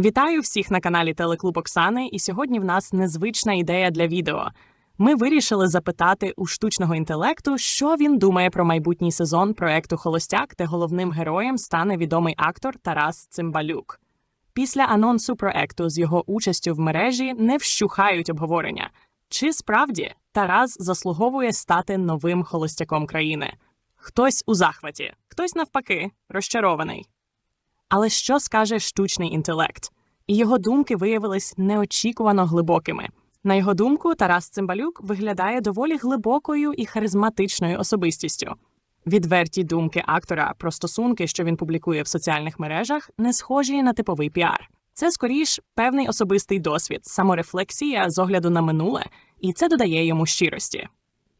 Вітаю всіх на каналі Телеклуб Оксани, і сьогодні в нас незвична ідея для відео. Ми вирішили запитати у штучного інтелекту, що він думає про майбутній сезон проекту Холостяк, де головним героєм стане відомий актор Тарас Цимбалюк. Після анонсу проекту з його участю в мережі не вщухають обговорення. Чи справді Тарас заслуговує стати новим холостяком країни? Хтось у захваті, хтось навпаки розчарований. Але що скаже штучний інтелект? І його думки виявились неочікувано глибокими. На його думку, Тарас Цимбалюк виглядає доволі глибокою і харизматичною особистістю. Відверті думки актора про стосунки, що він публікує в соціальних мережах, не схожі на типовий піар. Це скоріш певний особистий досвід, саморефлексія з огляду на минуле, і це додає йому щирості.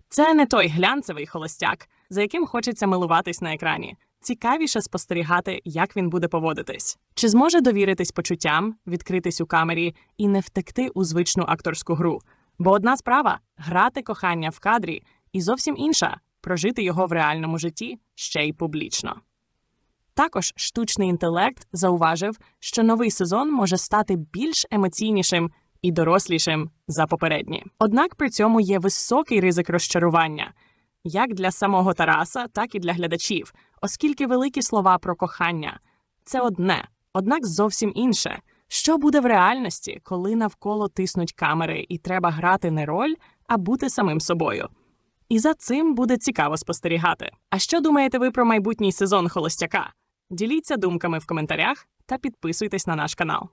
Це не той глянцевий холостяк, за яким хочеться милуватись на екрані. Цікавіше спостерігати, як він буде поводитись. Чи зможе довіритись почуттям, відкритись у камері і не втекти у звичну акторську гру? Бо одна справа грати кохання в кадрі, і зовсім інша прожити його в реальному житті ще й публічно. Також штучний інтелект зауважив, що новий сезон може стати більш емоційнішим і дорослішим за попередні. Однак при цьому є високий ризик розчарування як для самого Тараса, так і для глядачів, оскільки великі слова про кохання це одне, однак зовсім інше. Що буде в реальності, коли навколо тиснуть камери і треба грати не роль, а бути самим собою? І за цим буде цікаво спостерігати. А що думаєте ви про майбутній сезон Холостяка? Діліться думками в коментарях та підписуйтесь на наш канал.